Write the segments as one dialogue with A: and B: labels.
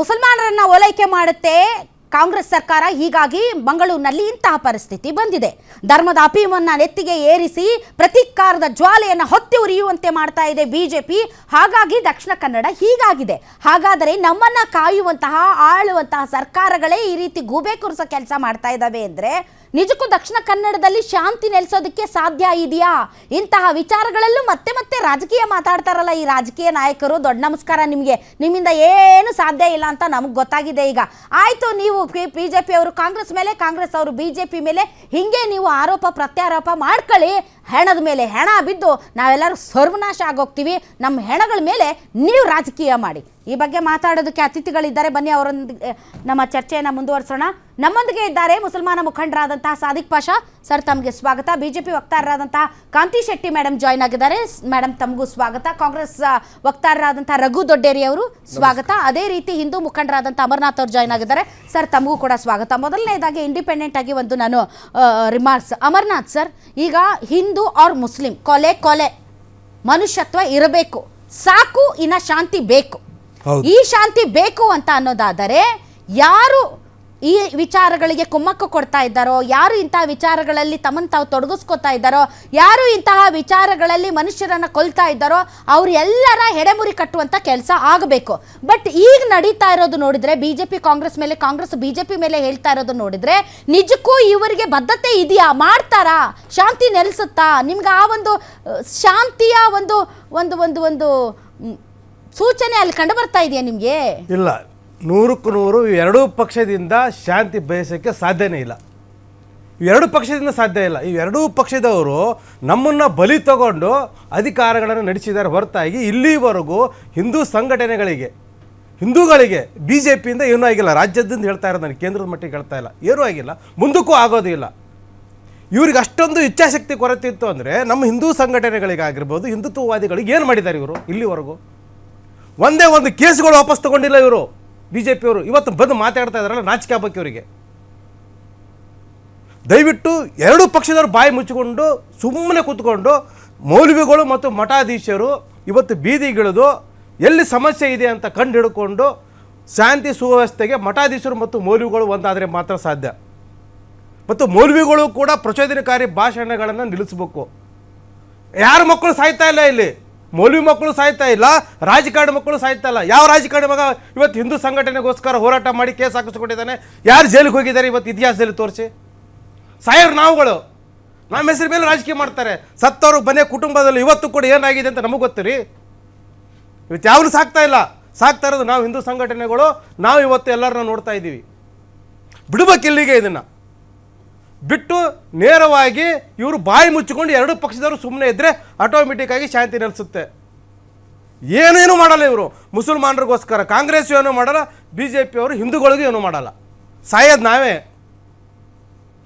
A: ಮುಸಲ್ಮಾನರನ್ನ ಓಲೈಕೆ ಮಾಡುತ್ತೆ ಕಾಂಗ್ರೆಸ್ ಸರ್ಕಾರ ಹೀಗಾಗಿ ಮಂಗಳೂರಿನಲ್ಲಿ ಇಂತಹ ಪರಿಸ್ಥಿತಿ ಬಂದಿದೆ. ಧರ್ಮದ ಅಪೀಮನ್ನ ನೆತ್ತಿಗೆ ಏರಿಸಿ ಪ್ರತೀಕಾರದ ಜ್ವಾಲೆಯನ್ನು ಹೊತ್ತಿ ಉರಿಯುವಂತೆ ಮಾಡ್ತಾ ಇದೆ ಬಿಜೆಪಿ. ಹಾಗಾಗಿ ದಕ್ಷಿಣ ಕನ್ನಡ ಹೀಗಾಗಿದೆ. ಹಾಗಾದರೆ ನಮ್ಮನ್ನ ಕಾಯುವಂತಹ, ಆಳುವಂತಹ ಸರ್ಕಾರಗಳೇ ಈ ರೀತಿ ಗೂಬೆ ಕುರಿಸೋ ಕೆಲಸ ಮಾಡ್ತಾ ಇದ್ದಾವೆ ಅಂದರೆ ನಿಜಕ್ಕೂ ದಕ್ಷಿಣ ಕನ್ನಡದಲ್ಲಿ ಶಾಂತಿ ನೆಲೆಸೋದಕ್ಕೆ ಸಾಧ್ಯ ಇದೆಯಾ? ಇಂತಹ ವಿಚಾರಗಳಲ್ಲೂ ಮತ್ತೆ ಮತ್ತೆ ರಾಜಕೀಯ ಮಾತಾಡ್ತಾರಲ್ಲ ಈ ರಾಜಕೀಯ ನಾಯಕರು. ದೊಡ್ಡ ನಮಸ್ಕಾರ ನಿಮಗೆ. ನಿಮ್ಮಿಂದ ಏನು ಸಾಧ್ಯ ಇಲ್ಲ ಅಂತ ನಮಗೆ ಗೊತ್ತಾಗಿದೆ ಈಗ. ಆಯಿತು, ನೀವು ಜೆ ಪಿ ಅವರು ಕಾಂಗ್ರೆಸ್ ಮೇಲೆ, ಕಾಂಗ್ರೆಸ್ ಅವರು ಬಿ ಜೆ ಪಿ ಮೇಲೆ. ಹಿಂಗೆ ನೀವು ಆರೋಪ, ಪ್ರತ್ಯಾರೋಪ ಮಾಡ್ಕೊಳ್ಳಿ. ಹೆಣದ ಮೇಲೆ ಹೆಣ ಬಿದ್ದು ನಾವೆಲ್ಲರೂ ಸರ್ವನಾಶ ಆಗೋಗ್ತೀವಿ. ನಮ್ಮ ಹೆಣಗಳ ಮೇಲೆ ನೀವು ರಾಜಕೀಯ ಮಾಡಿ. ಈ ಬಗ್ಗೆ ಮಾತಾಡೋದಕ್ಕೆ ಅತಿಥಿಗಳಿದ್ದಾರೆ. ಬನ್ನಿ ಅವರೊಂದಿಗೆ ನಮ್ಮ ಚರ್ಚೆಯನ್ನು ಮುಂದುವರಿಸೋಣ. ನಮ್ಮೊಂದಿಗೆ ಇದ್ದಾರೆ ಮುಸಲ್ಮಾನ ಮುಖಂಡರಾದಂತಹ ಸಾದಿಕ್ ಪಾಷಾ. ಸರ್ ತಮಗೆ ಸ್ವಾಗತ. ಬಿಜೆಪಿ ವಕ್ತಾರರಾದಂತಹ ಕಾಂತಿ ಶೆಟ್ಟಿ ಮೇಡಮ್ ಜಾಯ್ನ್ ಆಗಿದ್ದಾರೆ. ಮೇಡಮ್ ತಮಗೂ ಸ್ವಾಗತ. ಕಾಂಗ್ರೆಸ್ ವಕ್ತಾರರಾದಂತಹ ರಘು ದೊಡ್ಡೇರಿ ಅವರು ಸ್ವಾಗತ. ಅದೇ ರೀತಿ ಹಿಂದೂ ಮುಖಂಡರಾದಂಥ ಅಮರನಾಥ್ ಅವರು ಜಾಯ್ನ್ ಆಗಿದ್ದಾರೆ. ಸರ್ ತಮಗೂ ಕೂಡ ಸ್ವಾಗತ. ಮೊದಲನೇದಾಗಿ ಇಂಡಿಪೆಂಡೆಂಟ್ ಆಗಿ ಒಂದು ನಾನು ರಿಮಾರ್ಕ್ಸ್ ಅಮರ್ನಾಥ್ ಸರ್ ಈಗ ಹಿಂದೂ ಆರ್ ಮುಸ್ಲಿಂ ಕೊಲೆ ಕೊಲೆ. ಮನುಷ್ಯತ್ವ ಇರಬೇಕು. ಸಾಕು ಇನ್ನ ಶಾಂತಿ ಬೇಕು. ಈ ಶಾಂತಿ ಬೇಕು ಅಂತ ಅನ್ನೋದಾದರೆ ಯಾರು ಈ ವಿಚಾರಗಳಿಗೆ ಕುಮ್ಮಕ್ಕು ಕೊಡ್ತಾ ಇದ್ದಾರೋ, ಯಾರು ಇಂತಹ ವಿಚಾರಗಳಲ್ಲಿ ತಮ್ಮನ್ನು ತಾವು ತೊಡಗಿಸ್ಕೊತಾ ಇದ್ದಾರೋ, ಯಾರು ಇಂತಹ ವಿಚಾರಗಳಲ್ಲಿ ಮನುಷ್ಯರನ್ನು ಕೊಲ್ತಾ ಇದ್ದಾರೋ, ಅವರೆಲ್ಲರ ಹೆಡೆಮುರಿ ಕಟ್ಟುವಂಥ ಕೆಲಸ ಆಗಬೇಕು. ಬಟ್ ಈಗ ನಡೀತಾ ಇರೋದು ನೋಡಿದರೆ ಬಿ ಜೆ ಪಿ ಕಾಂಗ್ರೆಸ್ ಮೇಲೆ, ಕಾಂಗ್ರೆಸ್ ಬಿ ಜೆ ಪಿ ಮೇಲೆ ಹೇಳ್ತಾ ಇರೋದು ನೋಡಿದರೆ, ನಿಜಕ್ಕೂ ಇವರಿಗೆ ಬದ್ಧತೆ ಇದೆಯಾ? ಮಾಡ್ತಾರಾ? ಶಾಂತಿ ನೆಲೆಸುತ್ತಾ? ನಿಮ್ಗೆ ಆ ಒಂದು ಶಾಂತಿಯ ಒಂದು ಒಂದು ಒಂದು ಒಂದು ಸೂಚನೆ ಅಲ್ಲಿ ಕಂಡು ಬರ್ತಾ ಇದೆಯಾ ನಿಮಗೆ?
B: ಇಲ್ಲ. ನೂರಕ್ಕೂ ನೂರು, ಎರಡೂ ಪಕ್ಷದಿಂದ ಶಾಂತಿ ಬಯಸೋಕ್ಕೆ ಸಾಧ್ಯನೇ ಇಲ್ಲ. ಎರಡು ಪಕ್ಷದಿಂದ ಸಾಧ್ಯ ಇಲ್ಲ. ಇವೆರಡೂ ಪಕ್ಷದವರು ನಮ್ಮನ್ನು ಬಲಿ ತಗೊಂಡು ಅಧಿಕಾರಗಳನ್ನು ನಡೆಸಿದ್ದಾರೆ ಹೊರತಾಗಿ ಇಲ್ಲಿವರೆಗೂ ಹಿಂದೂ ಸಂಘಟನೆಗಳಿಗೆ, ಹಿಂದೂಗಳಿಗೆ ಬಿ ಜೆ ಪಿಯಿಂದ ಏನೂ ಆಗಿಲ್ಲ. ರಾಜ್ಯದಿಂದ ಹೇಳ್ತಾ ಇರೋದು ನಾನು, ಕೇಂದ್ರದ ಮಟ್ಟಿಗೆ ಹೇಳ್ತಾ ಇಲ್ಲ. ಏನೂ ಆಗಿಲ್ಲ. ಮುಂದಕ್ಕೂ ಆಗೋದಿಲ್ಲ ಇಲ್ಲ. ಇವ್ರಿಗೆ ಅಷ್ಟೊಂದು ಇಚ್ಛಾಶಕ್ತಿ ಕೊರತೆ ಇತ್ತು ಅಂದರೆ ನಮ್ಮ ಹಿಂದೂ ಸಂಘಟನೆಗಳಿಗಾಗಿರ್ಬೋದು, ಹಿಂದುತ್ವವಾದಿಗಳಿಗೆ ಏನು ಮಾಡಿದ್ದಾರೆ ಇವರು ಇಲ್ಲಿವರೆಗೂ? ಒಂದೇ ಒಂದು ಕೇಸ್ಗಳು ವಾಪಸ್ ತಗೊಂಡಿಲ್ಲ ಇವರು. ಬಿ ಜೆ ಪಿಯವರು ಇವತ್ತು ಬಂದು ಮಾತಾಡ್ತಾ ಇದ್ದಾರಲ್ಲ ನಾಚಿಕೆ ಹಬ್ಬಕ್ಕೆ ಇವರಿಗೆ ದಯವಿಟ್ಟು ಎರಡೂ ಪಕ್ಷದವರು ಬಾಯಿ ಮುಚ್ಚಿಕೊಂಡು ಸುಮ್ಮನೆ ಕೂತ್ಕೊಂಡು ಮೌಲ್ವಿಗಳು ಮತ್ತು ಮಠಾಧೀಶರು ಇವತ್ತು ಬೀದಿಗಿಳಿದು ಎಲ್ಲಿ ಸಮಸ್ಯೆ ಇದೆ ಅಂತ ಕಂಡು ಹಿಡ್ಕೊಂಡು ಶಾಂತಿ ಸುವ್ಯವಸ್ಥೆಗೆ ಮಠಾಧೀಶರು ಮತ್ತು ಮೌಲ್ವಿಗಳು ಒಂದಾದರೆ ಮಾತ್ರ ಸಾಧ್ಯ. ಮತ್ತು ಮೌಲ್ವಿಗಳು ಕೂಡ ಪ್ರಚೋದನಕಾರಿ ಭಾಷಣಗಳನ್ನು ನಿಲ್ಲಿಸಬೇಕು. ಯಾರ ಮಕ್ಕಳು ಸಾಯ್ತಾ ಇಲ್ಲ ಇಲ್ಲಿ? ಮೌಲ್ವಿ ಮಕ್ಕಳು ಸಾಯ್ತಾ ಇಲ್ಲ, ರಾಜಕಾರಣ ಮಕ್ಕಳು ಸಾಯ್ತಾ ಇಲ್ಲ. ಯಾವ ರಾಜಕಾರಣ ಮಗ ಇವತ್ತು ಹಿಂದೂ ಸಂಘಟನೆಗೋಸ್ಕರ ಹೋರಾಟ ಮಾಡಿ ಕೇಸ್ ಹಾಕಿಸ್ಕೊಂಡಿದ್ದಾನೆ? ಯಾರು ಜೈಲಿಗೆ ಹೋಗಿದ್ದಾರೆ ಇವತ್ತು ಇತಿಹಾಸದಲ್ಲಿ ತೋರಿಸಿ? ಸಾಯೋರು ನಾವುಗಳು. ನಮ್ಮ ಹೆಸರು ಮೇಲೆ ರಾಜಕೀಯ ಮಾಡ್ತಾರೆ. ಸತ್ತವರು ಮನೆ ಕುಟುಂಬದಲ್ಲಿ ಇವತ್ತು ಕೂಡ ಏನಾಗಿದೆ ಅಂತ ನಮಗೆ ಗೊತ್ತು ರೀ ಇವತ್ತು ಯಾವನು ಸಾಕ್ತಾ ಇಲ್ಲ. ಸಾಕ್ತಾ ಇರೋದು ನಾವು ಹಿಂದೂ ಸಂಘಟನೆಗಳು. ನಾವು ಇವತ್ತು ಎಲ್ಲರನ್ನ ನೋಡ್ತಾ ಇದ್ದೀವಿ. ಬಿಡಬೇಕು ಇಲ್ಲಿಗೆ ಇದನ್ನು. ಬಿಟ್ಟು ನೇರವಾಗಿ ಇವರು ಬಾಯಿ ಮುಚ್ಚಿಕೊಂಡು ಎರಡು ಪಕ್ಷದವರು ಸುಮ್ಮನೆ ಇದ್ದರೆ ಆಟೋಮೆಟಿಕ್ಕಾಗಿ ಶಾಂತಿ ನೆಲೆಸುತ್ತೆ. ಏನೇನು ಮಾಡಲ್ಲ ಇವರು. ಮುಸಲ್ಮಾನರಿಗೋಸ್ಕರ ಕಾಂಗ್ರೆಸ್ ಏನೂ ಮಾಡಲ್ಲ ಬಿ ಜೆ ಪಿಯವರು ಹಿಂದೂಗಳಿಗೂ ಏನೂ ಮಾಡಲ್ಲ. ಸಾಯೋದು ನಾವೇ.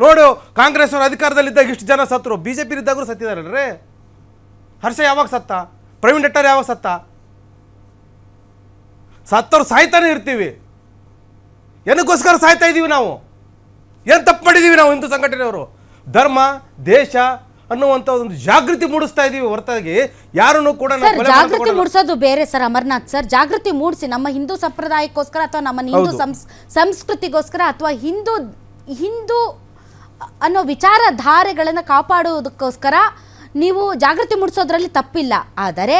B: ನೋಡು ಕಾಂಗ್ರೆಸ್ ಅವರು ಅಧಿಕಾರದಲ್ಲಿದ್ದಾಗ ಇಷ್ಟು ಜನ ಸತ್ತರು ಬಿ ಜೆ ಪಿ ಇದ್ದಾಗೂ ಸತ್ತಿದಾರಲ್ರಿ ಹರ್ಷ ಯಾವಾಗ ಸತ್ತ? ಪ್ರವೀಣ್ ಡೆಟ್ಟರ್ ಯಾವಾಗ ಸತ್ತ? ಸತ್ತವ್ರು ಸಾಯ್ತಾನೆ ಇರ್ತೀವಿ. ಏನಕ್ಕೋಸ್ಕರ ಸಾಯ್ತಾ ಇದ್ದೀವಿ ನಾವು? ಏನು ತಪ್ಪು ಮಾಡಿದ್ದೀವಿ ನಾವು ಹಿಂದೂ ಸಂಘಟನೆಯವರು? ಧರ್ಮ ದೇಶ ಅನ್ನುವಂತ ಒಂದು ಜಾಗೃತಿ ಮೂಡಿಸ್ತಾ ಇದೀವಿ ಹೊರತಾಗಿ. ಯಾರನ್ನು ಕೂಡ
A: ಸರ್ ಜಾಗೃತಿ. ಮೂಡಿಸೋದು ಬೇರೆ ಸರ್ ಅಮರ್ನಾಥ್ ಸರ್. ಜಾಗೃತಿ ಮೂಡಿಸಿ ನಮ್ಮ ಹಿಂದೂ ಸಂಪ್ರದಾಯಕ್ಕೋಸ್ಕರ ಅಥವಾ ನಮ್ಮ ಹಿಂದೂ. ಸಂಸ್ ಸಂಸ್ಕೃತಿಗೋಸ್ಕರ ಅಥವಾ ಹಿಂದೂ ಹಿಂದೂ ಅನ್ನೋ ವಿಚಾರಧಾರೆಗಳನ್ನು ಕಾಪಾಡುವುದಕ್ಕೋಸ್ಕರ ನೀವು ಜಾಗೃತಿ ಮೂಡಿಸೋದ್ರಲ್ಲಿ ತಪ್ಪಿಲ್ಲ. ಆದರೆ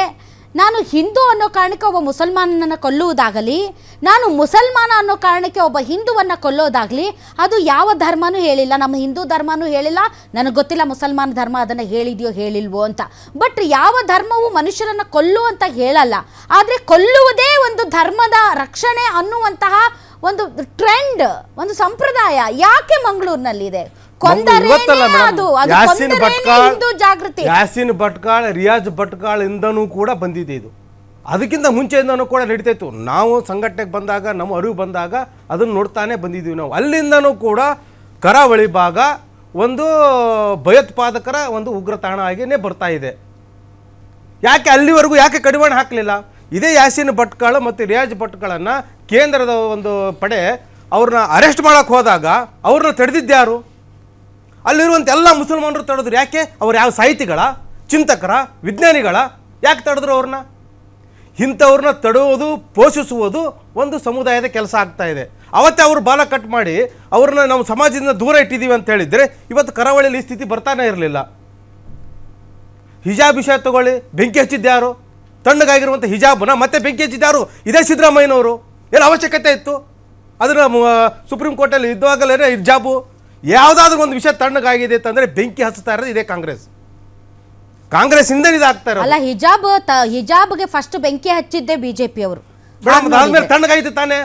A: ನಾನು ಹಿಂದೂ ಅನ್ನೋ ಕಾರಣಕ್ಕೆ ಒಬ್ಬ ಮುಸಲ್ಮಾನನನ್ನು ಕೊಲ್ಲುವುದಾಗಲಿ, ನಾನು ಮುಸಲ್ಮಾನ ಅನ್ನೋ ಕಾರಣಕ್ಕೆ ಒಬ್ಬ ಹಿಂದೂವನ್ನು ಕೊಲ್ಲೋದಾಗಲಿ, ಅದು ಯಾವ ಧರ್ಮನೂ ಹೇಳಿಲ್ಲ. ನಮ್ಮ ಹಿಂದೂ ಧರ್ಮನೂ ಹೇಳಿಲ್ಲ. ನನಗೆ ಗೊತ್ತಿಲ್ಲ ಮುಸಲ್ಮಾನ ಧರ್ಮ ಅದನ್ನು ಹೇಳಿದೆಯೋ ಹೇಳಿಲ್ವೋ ಅಂತ. ಬಟ್ ಯಾವ ಧರ್ಮವು ಮನುಷ್ಯರನ್ನು ಕೊಲ್ಲು ಅಂತ ಹೇಳಲ್ಲ. ಆದರೆ ಕೊಲ್ಲುವುದೇ ಒಂದು ಧರ್ಮದ ರಕ್ಷಣೆ ಅನ್ನುವಂತಹ ಒಂದು ಟ್ರೆಂಡ್ ಒಂದು ಸಂಪ್ರದಾಯ ಯಾಕೆ ಮಂಗಳೂರಿನಲ್ಲಿದೆ?
B: ಯಾಸಿನ್ ಭಟ್ಕಾಳ್
A: ಜಾಗೃತಿ?
B: ಯಾಸಿನ್ ಭಟ್ಕಾಳ್ ರಿಯಾಜ್ ಭಟ್ಕಾಳ್ ಇಂದನೂ ಕೂಡ ಬಂದಿದೆ ಇದು. ಅದಕ್ಕಿಂತ ಮುಂಚೆಯಿಂದನೂ ಕೂಡ ನಡೀತಾ ಇತ್ತು. ನಾವು ಸಂಘಟನೆಗೆ ಬಂದಾಗ ನಮ್ಮ ಅರಿವು ಬಂದಾಗ ಅದನ್ನು ನೋಡ್ತಾನೆ ಬಂದಿದ್ದೀವಿ ನಾವು. ಅಲ್ಲಿಂದನೂ ಕೂಡ ಕರಾವಳಿ ಭಾಗ ಒಂದು ಭಯೋತ್ಪಾದಕರ ಒಂದು ಉಗ್ರ ತಾಣ ಆಗಿಯೇ ಬರ್ತಾ ಇದೆ. ಯಾಕೆ ಅಲ್ಲಿವರೆಗೂ ಯಾಕೆ ಕಡಿವಾಣ ಹಾಕಲಿಲ್ಲ? ಇದೇ ಯಾಸಿನ್ ಭಟ್ಕಾಳು ಮತ್ತು ರಿಯಾಜ್ ಭಟ್ಕಾಳನ್ನು ಕೇಂದ್ರದ ಒಂದು ಪಡೆ ಅವ್ರನ್ನ ಅರೆಸ್ಟ್ ಮಾಡೋಕೆ ಹೋದಾಗ ಅವ್ರನ್ನ ತಡೆದಿದ್ದ್ಯಾರು ಅಲ್ಲಿರುವಂಥ ಎಲ್ಲ ಮುಸಲ್ಮಾನರು ತಡೆದ್ರು. ಯಾಕೆ? ಅವ್ರು ಯಾವ ಸಾಹಿತಿಗಳ, ಚಿಂತಕರ, ವಿಜ್ಞಾನಿಗಳ, ಯಾಕೆ ತಡೆದ್ರು ಅವ್ರನ್ನ? ಇಂಥವ್ರನ್ನ ತಡುವುದು ಪೋಷಿಸುವುದು ಒಂದು ಸಮುದಾಯದ ಕೆಲಸ ಆಗ್ತಾ ಇದೆ. ಅವತ್ತೇ ಅವರು ಬಾಲ ಕಟ್ ಮಾಡಿ ಅವ್ರನ್ನ ನಾವು ಸಮಾಜದಿಂದ ದೂರ ಇಟ್ಟಿದ್ದೀವಿ ಅಂತ ಹೇಳಿದರೆ ಇವತ್ತು ಕರಾವಳಿಯಲ್ಲಿ ಈ ಸ್ಥಿತಿ ಬರ್ತಾನೆ ಇರಲಿಲ್ಲ. ಹಿಜಾಬ್ ವಿಷಯ ತಗೊಳ್ಳಿ. ಬೆಂಕಿ ಹಚ್ಚಿದ್ದ್ಯಾರು ತಣ್ಣಗಾಗಿರುವಂಥ ಹಿಜಾಬ್ನ ಮತ್ತೆ ಬೆಂಕಿ ಹಚ್ಚಿದ್ದಾರು ಇದೇ ಸಿದ್ದರಾಮಯ್ಯನವರು. ಏನು ಅವಶ್ಯಕತೆ ಇತ್ತು. ಅದನ್ನು ಸುಪ್ರೀಂ ಕೋರ್ಟಲ್ಲಿ ಇದ್ದಾಗಲೇ ಹಿಜಾಬು. ಯಾವುದಾದ್ರೂ ಒಂದು ವಿಷಯ ತಣ್ಣಗಾಗಿದೆ ಅಂತಂದ್ರೆ ಬೆಂಕಿ ಹಚ್ತಾ ಇರೋದು ಇದೇ ಕಾಂಗ್ರೆಸ್. ಕಾಂಗ್ರೆಸ್ ಇಂದ ಇದಾಗ್ತಾ
A: ಅಲ್ಲ, ಹಿಜಾಬ್ ತ- ಹಿಜಾಬ್ಗೆ ಫಸ್ಟ್ ಬೆಂಕಿ ಹಚ್ಚಿದ್ದೆ ಬಿಜೆಪಿ ಅವರು
B: ಮೇಡಮ್ ಅದಾದ್ಮೇಲೆ ತಣ್ಣಗಾಯ್ತು ತಾನೆ?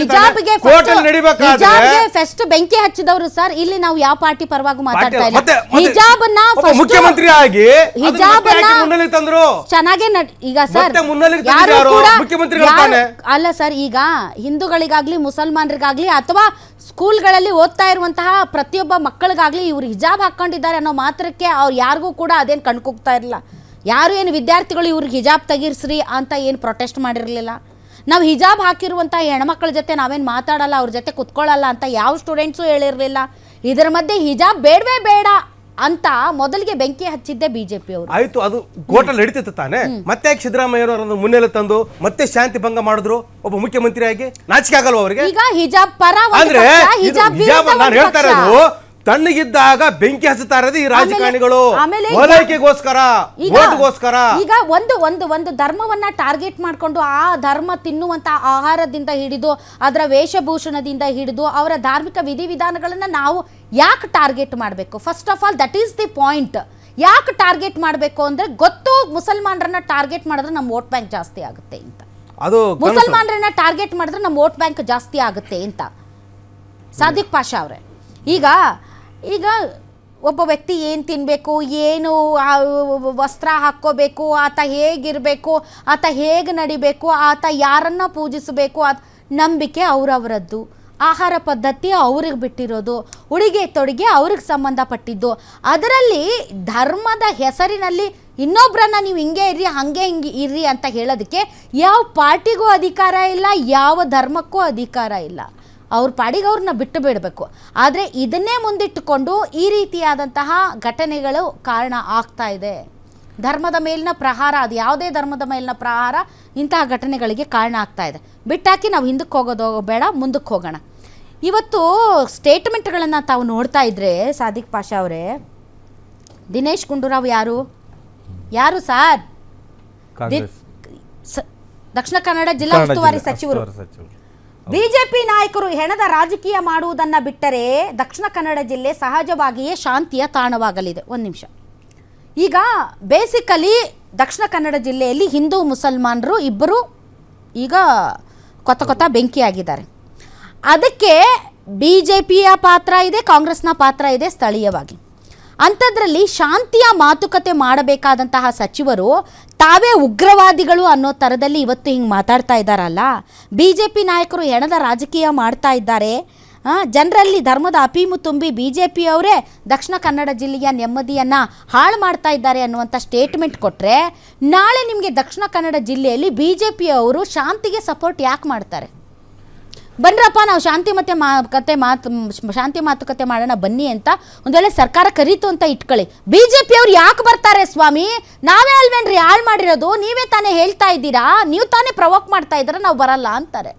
A: ಹಿಜಾಬ್ಗೆ
B: ಕೋರ್ಟಲ್ಲಿ ನಡಿಬೇಕಾದ್ರೆ
A: ಫಸ್ಟ್ ಬೆಂಕಿ ಹಚ್ಚಿದವರು ಸರ್ ಇಲ್ಲಿ ನಾವು ಯಾವ ಪಾರ್ಟಿ ಪರವಾಗಿ ಮಾತಾಡ್ತಾ ಇಲ್ಲ
B: ಮತ್ತೆ ಮತ್ತೆ
A: ಹಿಜಾಬ್ನ
B: ಒಬ್ಬ ಮುಖ್ಯಮಂತ್ರಿ ಆಗಿ ಅದನ್ನ ಮತ್ತೆ
A: ಹಿಜಾಬನ್ನ
B: ಯಾಕೆ ಮುನ್ನೆಲೆಗೆ ತಂದ್ರು
A: ಚೆನ್ನಾಗೇ ನಡ್- ಈಗ ಸರ್
B: ಮತ್ತೆ ಮುನ್ನೆಲೆಗೆ
A: ಯಾರು
B: ತಂದಿದ್ದು ಯಾರು?
A: ಕೂಡ
B: ಮುಖ್ಯಮಂತ್ರಿಗಳು
A: ಯಾರು-
B: ತಾನೇ?
A: ಅಲ್ಲ ಸರ್ ಈಗ ಹಿಂದೂಗಳಿಗಾಗ್ಲಿ ಮುಸಲ್ಮಾನರಿಗಾಗ್ಲಿ ಅಥವಾ ಸ್ಕೂಲ್ಗಳಲ್ಲಿ ಓದ್ತಾ ಇರುವಂತಹ ಪ್ರತಿಯೊಬ್ಬ ಮಕ್ಕಳಿಗಾಗ್ಲಿ ಇವ್ರು ಹಿಜಾಬ್ ಹಾಕೊಂಡಿದ್ದಾರೆ ಅನ್ನೋ ಮಾತ್ರಕ್ಕೆ ಅವ್ರು ಯಾರಿಗೂ ಕೂಡ ಅದೇನು ಕಣ್ಕುಗ್ತಾ ಇರಲಿಲ್ಲ ಯಾರು ಏನು ವಿದ್ಯಾರ್ಥಿಗಳು ಇವ್ರಿಗೆ ಹಿಜಾಬ್ ತೆಗೀರ್ಸ್ರಿ ಅಂತ ಏನು ಪ್ರೊಟೆಸ್ಟ್ ಮಾಡಿರಲಿಲ್ಲ ನಾವು ಹಿಜಾಬ್ ಹಾಕಿರುವಂಥ ಹೆಣ್ಮಕ್ಳ ಜೊತೆ ನಾವೇನು ಮಾತಾಡಲ್ಲ ಅವ್ರ ಜೊತೆ ಕುತ್ಕೊಳ್ಳಲ್ಲ ಅಂತ ಯಾವ ಸ್ಟೂಡೆಂಟ್ಸು ಹೇಳಿರಲಿಲ್ಲ. ಇದರ ಮಧ್ಯೆ ಹಿಜಾಬ್ ಬೇಡವೇ ಬೇಡ ಅಂತ ಮೊದಲಿಗೆ ಬೆಂಕಿ ಹಚ್ಚಿದ್ದೆ ಬಿಜೆಪಿ ಅವರು.
B: ಆಯ್ತು ಅದು ಕೋರ್ಟಲ್ಲಿ ನಡೀತಿತ್ತು ತಾನೆ? ಮತ್ತೆ ಯಾಕೆ ಮುನ್ನೆಲೆ ತಂದು ಮತ್ತೆ ಶಾಂತಿ ಭಂಗ ಮಾಡಿದ್ರು? ಒಬ್ಬ ಮುಖ್ಯಮಂತ್ರಿ ಆಗಿ ನಾಚಿಕೆ ಆಗಲ್ವ ಅವರಿಗೆ?
A: ಈಗ ಹಿಜಾಬ್ ಪರ ಒಂದು
B: ಅಂದ್ರೆ
A: ಪಕ್ಷ, ಹಿಜಾಬ್
B: ನಾನು ಹೇಳ್ತಾ
A: ಪಕ್ಷ.
B: ಇರೋದು ತಣ್ಣಗಿದ್ದಾಗ ಬೆಂಕಿ ಹಚ್ಚುತ್ತಾ ಇರೋದು ಈ ರಾಜಕಾರಣಿಗಳು.
A: ಆಮೇಲೆ ಈಗ-
B: ಓಲೈಕೆಗೋಸ್ಕರ
A: ಈಗ
B: ಓಟ್ಗೋಸ್ಕರ
A: ಈಗ ಒಂದು ಒಂದು ಒಂದು ಧರ್ಮವನ್ನ ಟಾರ್ಗೆಟ್ ಮಾಡಿಕೊಂಡು ಆ ಧರ್ಮ ತಿನ್ನುವಂತ ಆಹಾರದಿಂದ ಹಿಡಿದು ಅದರ ವೇಷಭೂಷಣದಿಂದ ಹಿಡಿದು ಅವರ ಧಾರ್ಮಿಕ ವಿಧಿವಿಧಾನಗಳನ್ನ ನಾವು ಯಾಕೆ ಟಾರ್ಗೆಟ್ ಮಾಡಬೇಕು? First of all that is the point ಯಾಕೆ ಟಾರ್ಗೆಟ್ ಮಾಡಬೇಕು ಅಂದ್ರೆ ಗೊತ್ತು ಮುಸಲ್ಮಾನರನ್ನ ಟಾರ್ಗೆಟ್ ಮಾಡಿದ್ರೆ ನಮ್ಮ ವೋಟ್ ಬ್ಯಾಂಕ್ ಜಾಸ್ತಿ ಆಗುತ್ತೆ ಅಂತ.
B: ಅದು ಕನಸು.
A: ಮುಸಲ್ಮಾನರನ್ನ ಟಾರ್ಗೆಟ್ ಮಾಡಿದ್ರೆ ನಮ್ಮ ವೋಟ್ ಬ್ಯಾಂಕ್ ಜಾಸ್ತಿ ಆಗುತ್ತೆ ಅಂತ. ಸಾದಿಕ್ ಪಾಷಾ ಅವರೇ ಈಗ ಈಗ ಒಬ್ಬ ವ್ಯಕ್ತಿ ಏನು ತಿನ್ನಬೇಕು ಏನು ವಸ್ತ್ರ ಹಾಕ್ಕೋಬೇಕು, ಆತ ಹೇಗಿರಬೇಕು, ಆತ ಹೇಗೆ ನಡಿಬೇಕು, ಆತ ಯಾರನ್ನ ಪೂಜಿಸಬೇಕು ಆ ನಂಬಿಕೆ ಅವರವರದ್ದು. ಆಹಾರ ಪದ್ಧತಿ ಅವ್ರಿಗೆ ಬಿಟ್ಟಿರೋದು, ಉಡುಗೆ ತೊಡುಗೆ ಅವ್ರಿಗೆ ಸಂಬಂಧಪಟ್ಟಿದ್ದು. ಅದರಲ್ಲಿ ಧರ್ಮದ ಹೆಸರಿನಲ್ಲಿ ಇನ್ನೊಬ್ಬರನ್ನ ನೀವು ಹಿಂಗೆ ಇರ್ರಿ, ಹಾಗೆ ಹಿಂಗೆ ಇರ್ರಿ ಅಂತ ಹೇಳೋದಕ್ಕೆ ಯಾವ ಪಾರ್ಟಿಗೂ ಅಧಿಕಾರ ಇಲ್ಲ, ಯಾವ ಧರ್ಮಕ್ಕೂ ಅಧಿಕಾರ ಇಲ್ಲ. ಅವ್ರ ಪಾಡಿಗೆ ಅವ್ರನ್ನ ಬಿಟ್ಟು ಬಿಡಬೇಕು. ಆದರೆ ಇದನ್ನೇ ಮುಂದಿಟ್ಟುಕೊಂಡು ಈ ರೀತಿಯಾದಂತಹ ಘಟನೆಗಳು ಕಾರಣ ಆಗ್ತಾ ಇದೆ. ಧರ್ಮದ ಮೇಲಿನ ಪ್ರಹಾರ ಅದು ಯಾವುದೇ ಧರ್ಮದ ಮೇಲಿನ ಪ್ರಹಾರ ಇಂತಹ ಘಟನೆಗಳಿಗೆ ಕಾರಣ ಆಗ್ತಾ ಇದೆ. ಬಿಟ್ಟಾಕಿ ನಾವು ಹಿಂದಕ್ಕೆ ಹೋಗೋದು ಬೇಡ ಮುಂದಕ್ಕೆ ಹೋಗೋಣ. ಇವತ್ತು ಸ್ಟೇಟ್ಮೆಂಟ್ಗಳನ್ನು ತಾವು ನೋಡ್ತಾ ಇದ್ರೆ ಸಾದಿಕ್ ಪಾಷಾ ಅವರೇ ದಿನೇಶ್ ಗುಂಡೂರಾವ್ ಯಾರು? ಯಾರು ಸಾರ್? ದಕ್ಷಿಣ ಕನ್ನಡ ಜಿಲ್ಲಾ
C: ಉಸ್ತುವಾರಿ ಸಚಿವರು.
A: ಬಿಜೆಪಿ ನಾಯಕರು ಹೆಣದ ರಾಜಕೀಯ ಮಾಡುವುದನ್ನ ಬಿಟ್ಟರೆ ದಕ್ಷಿಣ ಕನ್ನಡ ಜಿಲ್ಲೆ ಸಹಜವಾಗಿಯೇ ಶಾಂತಿಯ ತಾಣವಾಗಲಿದೆ. ಒಂದು ನಿಮಿಷ. ಈಗ ಬೇಸಿಕಲಿ ದಕ್ಷಿಣ ಕನ್ನಡ ಜಿಲ್ಲೆಯಲ್ಲಿ ಹಿಂದೂ ಮುಸಲ್ಮಾನರು ಇಬ್ಬರು ಈಗ ಕೊತ್ತ ಕೊತ್ತ ಬೆಂಕಿಯಾಗಿದ್ದಾರೆ. ಅದಕ್ಕೆ ಬಿ ಜೆ ಪಿಯ ಪಾತ್ರ ಇದೆ, ಕಾಂಗ್ರೆಸ್ನ ಪಾತ್ರ ಇದೆ ಸ್ಥಳೀಯವಾಗಿ. ಅಂಥದ್ರಲ್ಲಿ ಶಾಂತಿಯ ಮಾತುಕತೆ ಮಾಡಬೇಕಾದಂತಹ ಸಚಿವರು ತಾವೇ ಉಗ್ರವಾದಿಗಳು ಅನ್ನೋ ಥರದಲ್ಲಿ ಇವತ್ತು ಹಿಂಗೆ ಮಾತಾಡ್ತಾ ಇದ್ದಾರಲ್ಲ? ಬಿ ಜೆ ಪಿ ನಾಯಕರು ಹೆಣದ ರಾಜಕೀಯ ಮಾಡ್ತಾ ಇದ್ದಾರೆ. ಜನರಲ್ಲಿ ಧರ್ಮದ ಅಪೀಮು ತುಂಬಿ ಬಿ ಜೆ ಪಿಯವರೇ ದಕ್ಷಿಣ ಕನ್ನಡ ಜಿಲ್ಲೆಯ ನೆಮ್ಮದಿಯನ್ನು ಹಾಳು ಮಾಡ್ತಾ ಇದ್ದಾರೆ ಅನ್ನುವಂಥ ಸ್ಟೇಟ್ಮೆಂಟ್ ಕೊಟ್ಟರೆ ನಾಳೆ ನಿಮಗೆ ದಕ್ಷಿಣ ಕನ್ನಡ ಜಿಲ್ಲೆಯಲ್ಲಿ ಬಿ ಜೆ ಪಿಯವರು ಶಾಂತಿಗೆ ಸಪೋರ್ಟ್ ಯಾಕೆ ಮಾಡ್ತಾರೆ? ಬನ್ರಪ್ಪ ನಾವು ಶಾಂತಿ ಮತ್ತೆ ಮಾತುಕತೆ ಮಾತು ಶಾಂತಿ ಮಾತುಕತೆ ಮಾಡೋಣ ಬನ್ನಿ ಅಂತ ಒಂದು ವೇಳೆ ಸರ್ಕಾರ ಕರೀತು ಅಂತ ಇಟ್ಕೊಳ್ಳಿ. ಬಿ ಜೆ ಪಿಯವ್ರು ಯಾಕೆ ಬರ್ತಾರೆ ಸ್ವಾಮಿ? ನಾವೇ ಅಲ್ವೇನ್ರಿ ಹಾಳು ಮಾಡಿರೋದು? ನೀವೇ ತಾನೇ ಹೇಳ್ತಾ ಇದ್ದೀರಾ? ನೀವು ತಾನೇ ಪ್ರವೋಕ್ ಮಾಡ್ತಾ ಇದ್ದೀರಾ? ನಾವು ಬರಲ್ಲ ಅಂತಾರೆ.